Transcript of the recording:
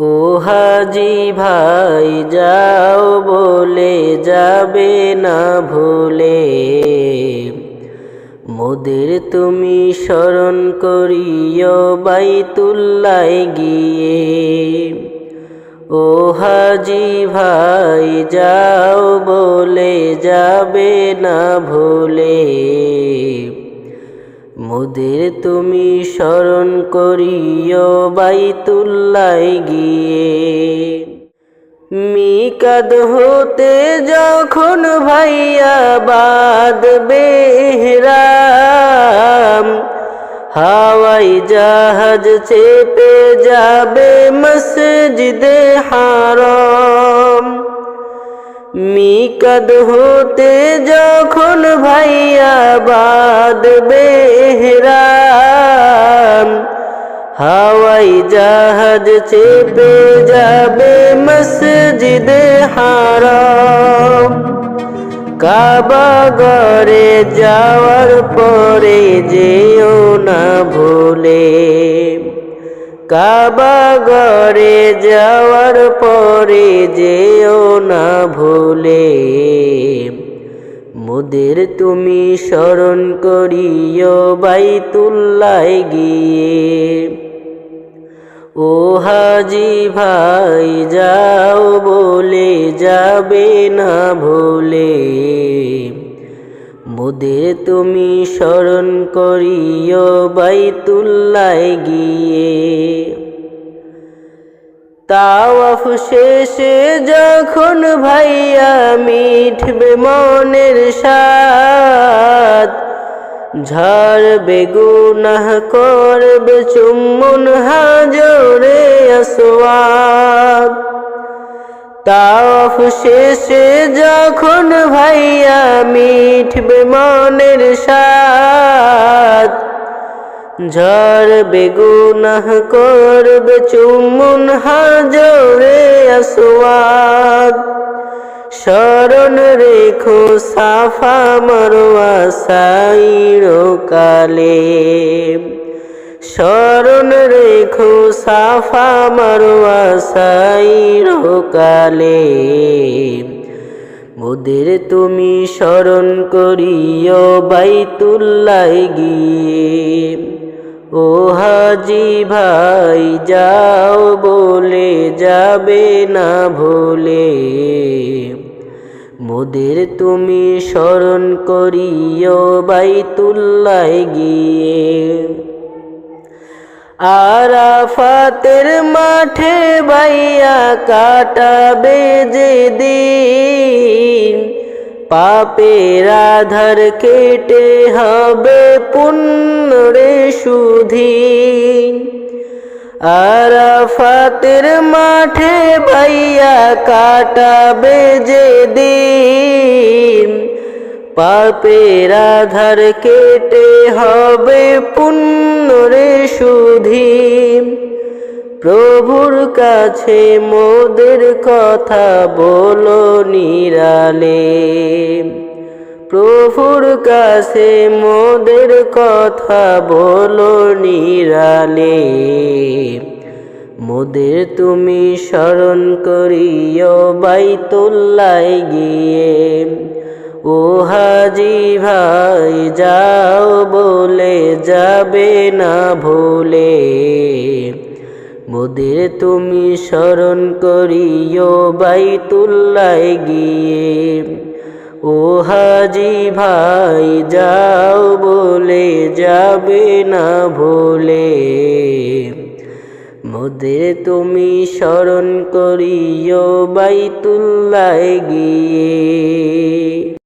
ও হাজি ভাই, যাও বলে যাবে না ভুলে। মোদের তুমি স্মরণ করিও বাইতুল্লাই গিয়ে। ও হাজি ভাই, যাও বলে যাবে না ভুলে। মোদের তুমি স্মরণ করিও বাইতুল্লাই গিয়ে। মিকাদ হতে যখন ভাইয়া বাদ বেহরাম, হাওয়াই জাহাজ চেপে যাবে মসজিদে হারাম। মিকাদ হতে যখন ভাইয়া বাদ বেহরাম, হাওয়াই জাহাজ চেপে যাবে মসজিদে হারাম। কাবা গড়ে যাওয়ার পরে যেও না ভুলে। কাবা গড়ে যাওয়ার পরে যেও না ভুলে। মোদের তুমি স্মরণ করিও বাইতুল্লাই গিয়ে। ও হাজি ভাই, যাও বলে যাবে না ভুলে। মোদের তুমি স্মরণ করিও বাইতুল্লাই গিয়ে। তাওয়াফ শেষে যখন ভাইয়া মিঠবে মনের সাথ ঝাড়বে গুনাহ করবে চুম্বন হাজরে আসওয়াদ। তাওয়াফ শেষে যখন ভাইয়া মিঠবে মনের সাথ ঝড় বেগুনাহ করবে চুমুন হাজরে আসওয়াদ। শরণ রেখো সাফা মারোয়া সাইরো কালে শরণ রেখো সাফা মারোয়া সাইরো কালে। মোদের তুমি স্মরণ করিও বাইতুল্লাই গিয়ে। ও হাজি ভাই, যাও বলে যাবে না ভুলে। মোদের তুমি স্মরণ করিও বাইতুল্লাই গিয়ে। আরাফাতের মাঠে বাইয়া কাটাবে যে দিন। পাপের আধার কেটে হবে পুণ্যরে সুধীন। আরাফাতের মাঠে বাইয়া কাটাবে যে দিন। পাপের আধার কেটে হবে পুণ্যরে সুধীন প্রভুর কাছে মোদের কথা বলো নিরালে। প্রভুর কাছে মোদের কথা বলো নিরালে। মোদের তুমি স্মরণ করিও বাইতুল্লাই গিয়ে। ও হাজি ভাই, যাও বলে যাবে না ভুলে। মোদের তুমি স্মরণ করিও বাইতুল্লাই গিয়ে। ও হাজি ভাই, যাও বলে যাবে না ভুলে। মোদের তুমি স্মরণ করিও বাইতুল্লাই গিয়ে।